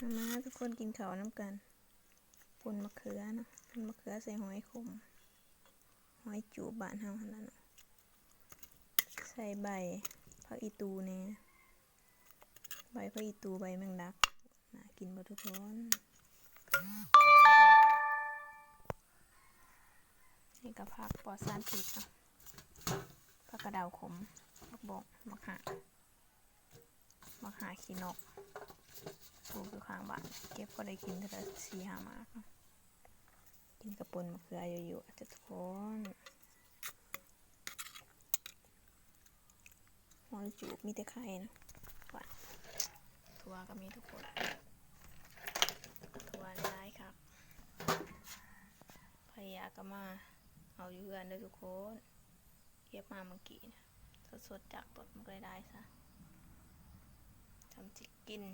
มาทุกคนกินข้าวน้ำกันปุ่นมะเขือเนาะปุ่นมะเขือใส่หอยขม หอยจูบบานเฮาหั่นล่ะเนาะใส่ใบผักอีตูแหน่ยใบผักอีตูใบแมงดักน่ากินบ่ทุกคนนี่ก็ผักปอดสารพิษเนาะผักกระเดาวขมผักบกมะขามมะขาขี้นกปลูก อยู่ข้างบ้านเก็บก็ได้กินเท่าสี่ห้ามากกินกระปุนมะเขือเยอะๆจ้ะทุกคนหอยจูบมีแต่ไข่นะว่าทัวก็มีทุกคนทัวร้ายครับพยาก็มา เอาอยู่เพื่อนด้วยทุกคนเก็บมาเมื่อกี้นะสดๆจากต้นมันก็ได้ซะทำจิกกิน